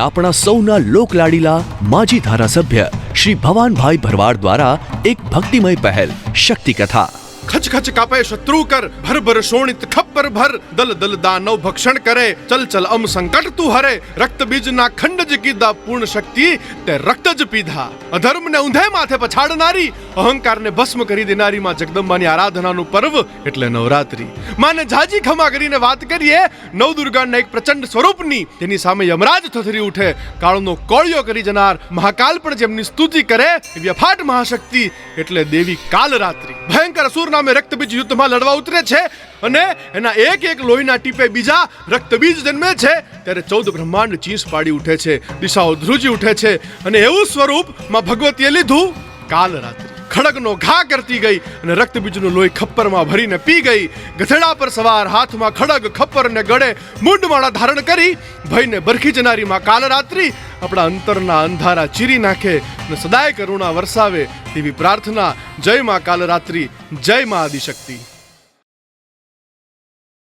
આપણા સૌના લોકલાડીલા માજી ધારાસભ્ય શ્રી ભવાનભાઈ ભરવાડ દ્વારા એક ભક્તિમય પહેલ શક્તિ કથા. ખચ ખચ કાપે શત્રુ કર, ભર ભર શોણિત ખપ્પર ભર. દલ દલ દાનવ ભક્ષણ કરે, ચલ ચલ અમ સંકટ તું હરે. રક્ત બીજના ખંડ જ કીધા પૂર્ણ શક્તિ, તે રક્ત જ પીધા. અધર્મને ઊંધે માથે પછાડનારી, અહંકારને ભસ્મ કરી દેનારી માં જગદંબાની આરાધનાનું પર્વ એટલે નવરાત્રી. માને જાજી ખમા કરીને વાત કરીએ નવ દુર્ગાના એક પ્રચંડ સ્વરૂપની. તેની સામે યમરાજ થથરી ઉઠે, કાળનો કોળિયો કરી જનાર મહાકાલ પણ જેમની સ્તુતિ કરે, વ્યફાટ મહાશક્તિ એટલે દેવી કાલરાત્રી. ભયંકર અસુર નામે રક્તબીજ યુદ્ધમાં લડવા ઉતરે છે અને એના એક એક લોહીના ટીપે બીજા રક્તબીજ જન્મે છે. ત્યારે ચૌદ બ્રહ્માંડ ચીસ પાડી ઉઠે છે, દિશાઓ ધ્રુજી ઉઠે છે અને એવું સ્વરૂપમાં ભગવતીએ લીધું કાલરાત્રી. ખડગનો ઘા કરતી ગઈ અને રક્તબીજનું લોહી ખપ્પરમાં ભરીને પી ગઈ. ગધેડા પર સવાર હાથમાં ખડગ ખપ્પર ને ગળે મૂંડમાળા ધારણ કરી ભયને બરખી જનારી માં કાલરાત્રી આપણા અંતરના અંધારા ચીરી નાખે અને સદાય કરુણા વરસાવે તેવી પ્રાર્થના જય માં કાલરાત્રિ, જય માં આદિશક્તિ.